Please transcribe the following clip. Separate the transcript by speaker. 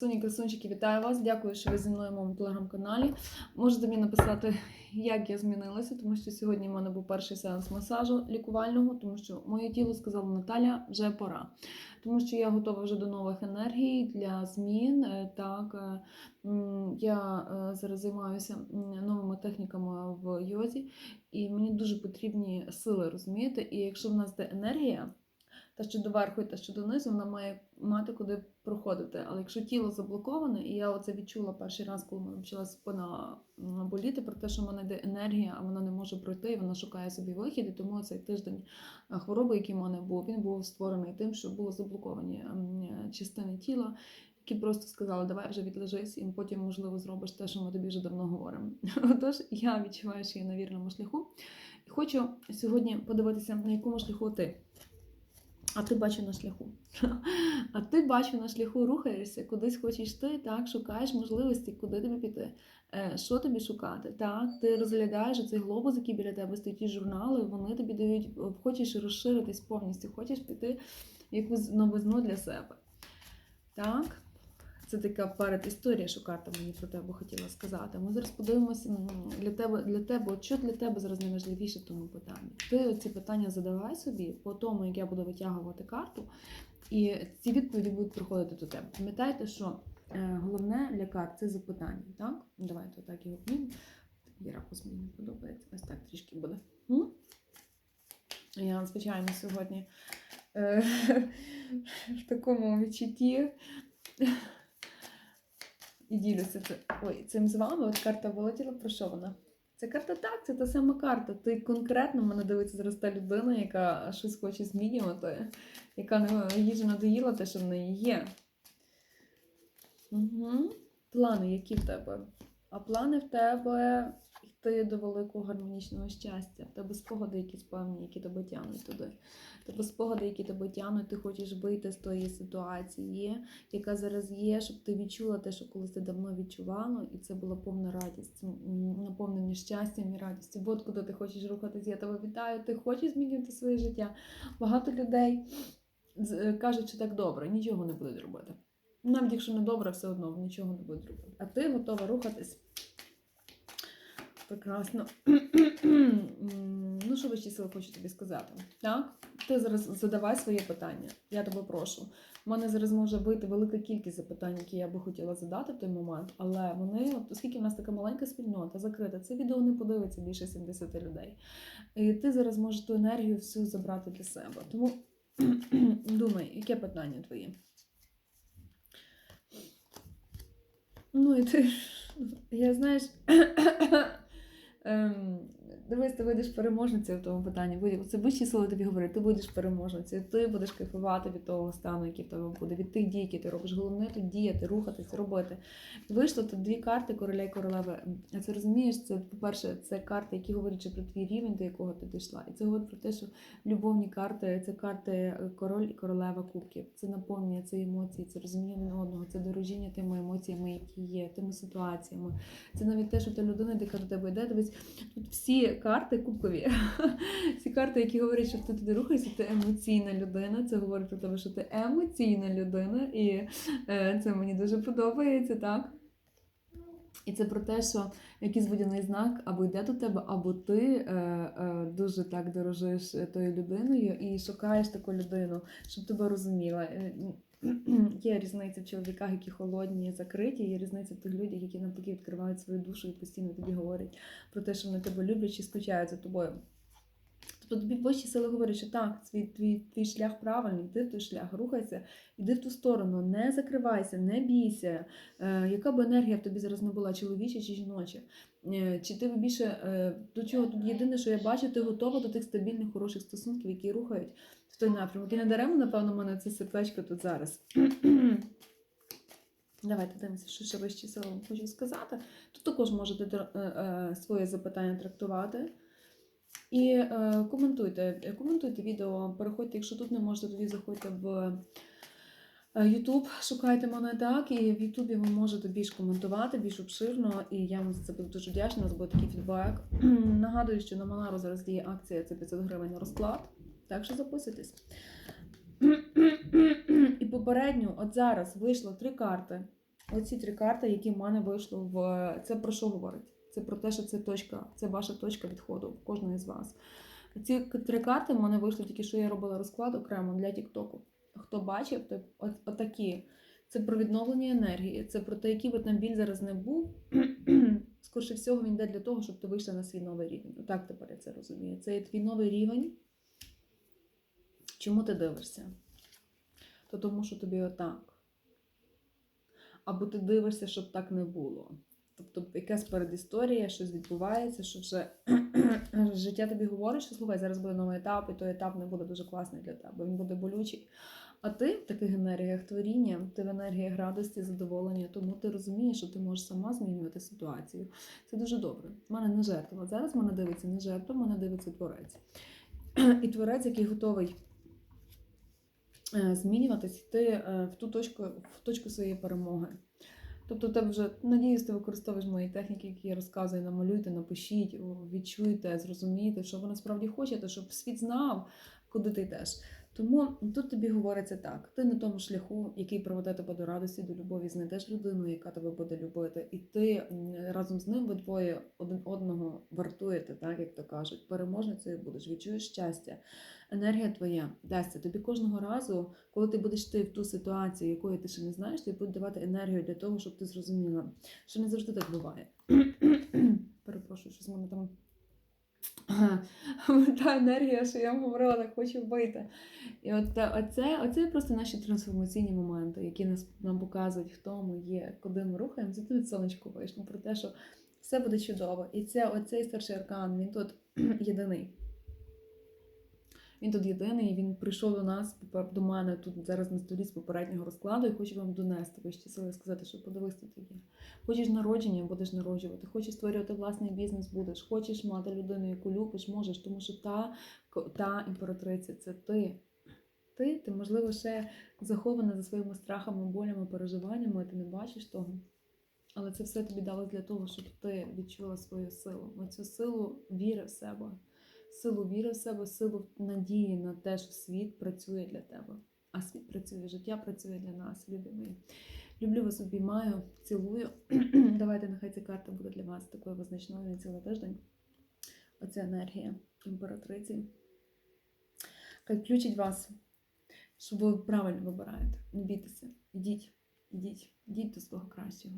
Speaker 1: Соні красунчики, вітаю вас. Дякую, що ви зі мною в моєму телеграм-каналі. Можете мені написати, як я змінилася, тому що сьогодні в мене був перший сеанс масажу лікувального, тому що моє тіло сказало Наталя, вже пора. Тому що я готова вже до нових енергій для змін. Е, Так, е, я е, зараз займаюся новими техніками в йозі, і мені дуже потрібні сили, розумієте? І якщо в нас де енергія, та що доверху та що донизу, вона має мати куди проходити. Але якщо тіло заблоковане, і я оце відчула перший раз, коли мене почала спина боліти, про те, що в мене йде енергія, а вона не може пройти, і вона шукає собі вихід. І тому цей тиждень е, хвороби, який в мене був, він був створений тим, що були заблоковані частини тіла. Які просто сказали, давай вже відлежись, і потім, можливо, зробиш те, що ми тобі вже давно говоримо. Отож, я відчуваю, що я на вірному шляху. І хочу сьогодні подивитися, на якому шляху ти. А ти бачу на шляху. А ти бачу на шляху, рухаєшся, кудись хочеш ти, так, шукаєш можливості, куди тобі піти, е, що тобі шукати. Так, ти розглядаєш цей глобус, який біля тебе стоїть ті журнали, вони тобі дають, е, хочеш розширитись повністю, хочеш піти якусь новизну для себе. Так. Це така передісторія, що карта мені про тебе хотіла сказати. Ми зараз подивимося для тебе, для тебе, що для тебе зараз найважливіше в тому питанні. Ти ці питання задавай собі по тому, як я буду витягувати карту, і ці відповіді будуть приходити до тебе. Пам'ятайте, що е, головне для карт це запитання. Так? Давайте так його. Такий ракурс мені не подобається. Ось так трішки буде. М? Я, звичайно, сьогодні е, в такому відчутті і ділюся це. Ой, цим з вами. От карта вилетіла, про що вона? Це карта так, це та сама карта. Ти конкретно мене дивиться зараз та людина, яка щось хоче змінювати, яка їжа надоїла те, що в неї є. Угу. Плани, які в тебе? А плани в тебе йти до великого гармонічного щастя. В тебе спогади якісь певні, які тебе тягнуть туди. В тебе спогади, які тебе тягнуть, ти хочеш вийти з тої ситуації, яка зараз є, щоб ти відчула те, що колись ти давно відчувала, і це була повна радість, наповнення щастям і радістю. От куди ти хочеш рухатись, я тебе вітаю, ти хочеш змінювати своє життя. Багато людей е, кажуть, що так добре, нічого не будуть робити. Навіть якщо не добре, все одно нічого не будуть робити. А ти готова рухатись. Прекрасно. Ну, що вищі сили хочу тобі сказати? Так? Ти зараз задавай своє питання. Я тебе прошу. У мене зараз може вийти велика кількість запитань, які я би хотіла задати в той момент, але вони, от, оскільки в нас така маленька спільнота, закрита, це відео не подивиться більше 70 людей. І ти зараз можеш ту енергію всю забрати для себе. Тому думай, яке питання твоє? Ну і ти, я знаєш, Um, дивись, ти будеш переможницею в тому питанні. Це вищі сили тобі говорять, ти будеш переможницею, ти будеш кайфувати від того стану, який в тебе буде, від тих дій, які ти робиш. Головне тут діяти, рухатись, робити. Вийшло тут дві карти короля і королеви. Це розумієш, це, по-перше, це карти, які говорять про твій рівень, до якого ти дійшла. І це говорить про те, що любовні карти це карти е, король і королева кубків. Це наповнення, це емоції, це розуміння одного, це дорожіння тими емоціями, які є, тими ситуаціями. Це навіть те, що та людина, яка до тебе йде, дивись, тут всі карти кубкові. Ці карти, які говорять, що ти туди рухаєшся, ти емоційна людина. Це говорить про те, що ти емоційна людина, і е, це мені дуже подобається, так? І це про те, що якийсь водяний знак або йде до тебе, або ти е, е, дуже так дорожиш е, тою людиною і шукаєш таку людину, щоб тебе розуміла. Е, Є різниця в чоловіках, які холодні, закриті, є різниця в тих людях, які навпаки відкривають свою душу і постійно тобі говорять про те, що вони тебе люблять чи скучають за тобою. Тобто тобі вищі сили говорять, що так, твій, твій, твій шлях правильний, йди в той шлях, рухайся, іди в ту сторону, не закривайся, не бійся. Е, яка б енергія в тобі зараз не була, чоловіча чи жіноча? Е, чи ти більше е, до чого тут єдине, що я бачу, ти готова до тих стабільних, хороших стосунків, які рухають в той напрямок. І не даремно, напевно, в мене це сердечко тут зараз. Давайте дивимося, що ще вищі сили хочу сказати. Тут також можете е, е, своє запитання трактувати. І е, коментуйте, Е, коментуйте відео, переходьте, якщо тут не можете, тоді заходьте в е, YouTube, шукайте мене так, і в Ютубі ви можете більш коментувати, більш обширно, і я вам за це буду дуже вдячна, у нас буде такий фідбек. Нагадую, що на Монару зараз діє акція, це 500 гривень на розклад, так що записуйтесь. І попередньо, от зараз вийшло три карти. Оці три карти, які в мене вийшли в. Це про що говорить? Це про те, що це точка, це ваша точка відходу кожної з вас. Ці три карти в мене вийшли тільки що я робила розклад окремо для Тіктоку. Хто бачив, то от, отакі. Це про відновлення енергії, це про те, який би там біль зараз не був. Скорше всього, він йде для того, щоб ти вийшла на свій новий рівень. Отак тепер я це розумію. Це є твій новий рівень. Чому ти дивишся? То тому, що тобі отак. Або ти дивишся, щоб так не було. Тобто якась передісторія, щось відбувається, що вже життя тобі говорить, що слухай, зараз буде новий етап, і той етап не буде дуже класний для тебе, він буде болючий. А ти в таких енергіях творіння, ти в енергіях радості, задоволення, тому ти розумієш, що ти можеш сама змінювати ситуацію. Це дуже добре. У мене не жертва. Зараз мене дивиться не жертва, мене дивиться творець. І творець, який готовий е, змінюватись, йти е, в ту точку, в точку своєї перемоги. Тобто, тебе вже надіюсь, ти використовуєш мої техніки, які я розказую, намалюйте, напишіть, відчуйте, зрозумійте, що ви насправді хочете, щоб світ знав, куди ти йдеш. Тому тут тобі говориться так: ти на тому шляху, який проведе тебе до радості, до любові, знайдеш людину, яка тебе буде любити, і ти разом з ним ви двоє один одного вартуєте, так як то кажуть. Переможницею будеш, відчуєш щастя. Енергія твоя дасться тобі кожного разу, коли ти будеш йти в ту ситуацію, якої ти ще не знаєш, тобі буде давати енергію для того, щоб ти зрозуміла, що не завжди так буває. Перепрошую, що з мене там. Та енергія, що я вам говорила, так хочу вбити. І от е, оце, оце просто наші трансформаційні моменти, які нас нам показують, хто ми є, куди ми рухаємося. Тут сонечко вийшло про те, що все буде чудово. І це оцей старший аркан, він тут єдиний. Він тут єдиний, він прийшов до нас, до мене тут зараз на столі з попереднього розкладу і хоче вам донести вищі сили сказати, що подивись тут є. Хочеш народження, будеш народжувати, хочеш створювати власний бізнес, будеш, хочеш мати людину, яку любиш, можеш, тому що та, та імператриця це ти. Ти, ти, можливо, ще захована за своїми страхами, болями, переживаннями, ти не бачиш того. Але це все тобі дало для того, щоб ти відчула свою силу. Оцю силу віри в себе, силу віри в себе, силу надії на те, що світ працює для тебе. А світ працює, життя працює для нас, любі мої. Люблю вас, обіймаю, цілую. Давайте, нехай ця карта буде для вас такою визначною на цілий тиждень. Оця енергія імператриці. Хай включить вас, щоб ви правильно вибираєте. Не бійтеся. Ідіть, ідіть, ідіть до свого кращого.